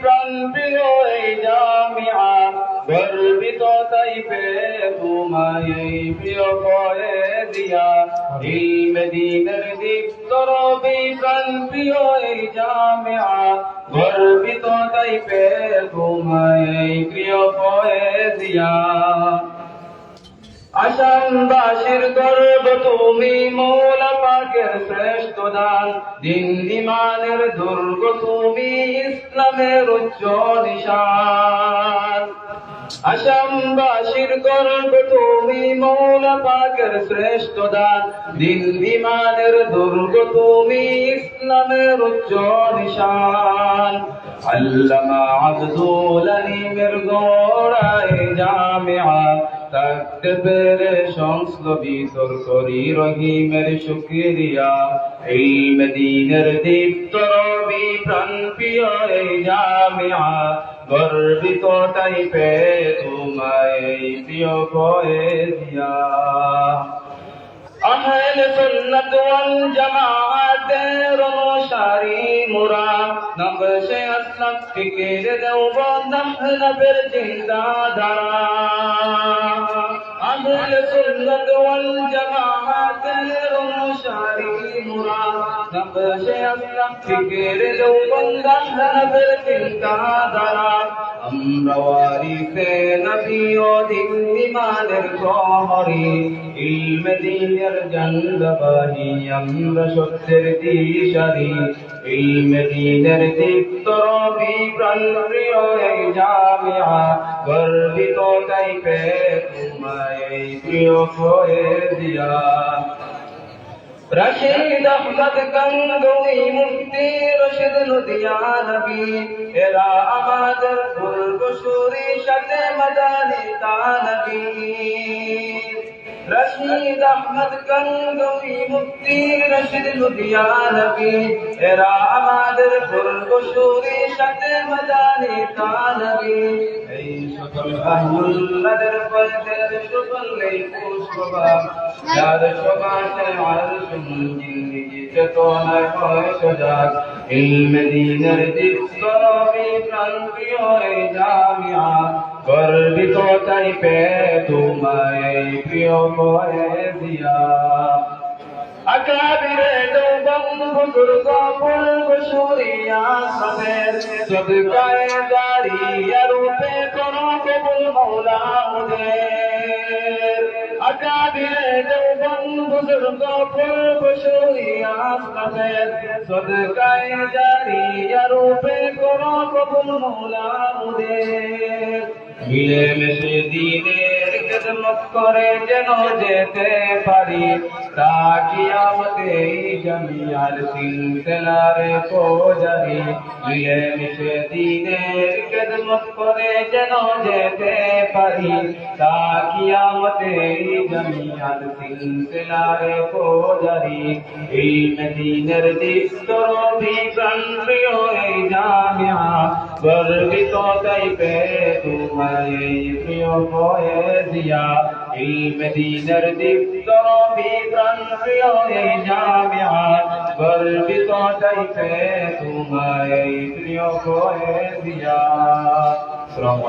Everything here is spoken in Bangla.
প্রাণ প্রিয় এই জামিয়া, গর্বিত তাই পে তোমায় এই প্রিয় করে দিয়া। ইলমে দিনের দীপ্ত রবি প্রাণ প্রিয় জামিয়া, গর্বিত তাই পে তোমায় এই প্রিয় করে দিয়া। আসামবাসীর গর্ব, তুমি মৌলা পাকের শ্রেষ্ঠ দান। দিন ইমানের দুর্গ তুমি ইসলামের উচ্চ নিশান। আসামবাসীর গর্ব, তুমি মৌলা পাকের শ্রেষ্ঠ দান। দিন ইমানের দুর্গ, তুমি ইসলামের উচ্চ নিশান। আল্লামা আব্দুল আলিমের গোড়ায় জামিয়া থাকতে পেরে সংস্কৃতর করি রহিমের শুক্রিয়া। এই মদিনের দীপ্ত রবি প্রাণ প্রিয় এই জামিয়া, গর্বিত তোমায় প্রিয় দিয়া। আহল সুন্নাত ওয়াল জামাআতের অনুসারী মুরা নকশে আসলাম ফিকির আহলবের জিন্দা ধারা আহল সুন্নাত ওয়াল জামাআতের অনুসারী মুরা নকশে আসলাম ফিকির সত্যের দিশারি ইলমে দীপ্ত রবি জামিয়া। গর্বিত তাই পে তোমায় প্রিয় হয়ে দিয়া। রশিদ আহমদ গঙ্গুই মুফতি রশিদ লুধিয়া নবী এরা আমাদের পূর্বসূরি সাথে মদানি তানবী। রশিদ আহমদ গঙ্গুই মুফতি রশিদ লুধিয়া নবী এরা আমাদের পূর্বসূরি সাথে মদানি তানবী। এই সকল আহমুল্লাদের পদের সকল এই পুষ্পবা যার সবাসে আরশ মুজিল চেতনায় হয় সজাগ ইলমে দিনের দীপ্ত রবি প্রাণ প্রিয় এই জামিয়া গর্বিত তাই পে তোমায় প্রিয় করে দিয়া আকাবিরে দৌবন বুজুর্গ পূর্ব সুরিয়া সবের সদকায় দাঁড়িয়ে রূপে করো কবুল মৌলা মুদের আকাবিরে দৌবন বুজুর্গ পূর্ব সুরিয়া সবের সদকায় দাঁড়িয়ে রূপে করো কবুল মৌলা মুদের মিলে মিশে দিনের খেদমত করে যেন যেতে পারি, তা কিয়ামতে জমিয়ার সিলসিলারে পৌঁছারি মিলে মিশে দিনের খেদমত করে যেন যেতে পারি, তা কিয়ামতে জমিয়ার সিলসিলারে পৌঁছারি এই মদিনের রবি প্রিয় এই জামিয়া গর্বিত গাইবে তোমায় প্রিয় পয়েজিয়া এই মদিনার দীপ্ত রবি প্রাণ প্রিয় এই জামিয়া। গর্বিত গাইবে তোমায় প্রিয় পয়েজিয়া আসসালামু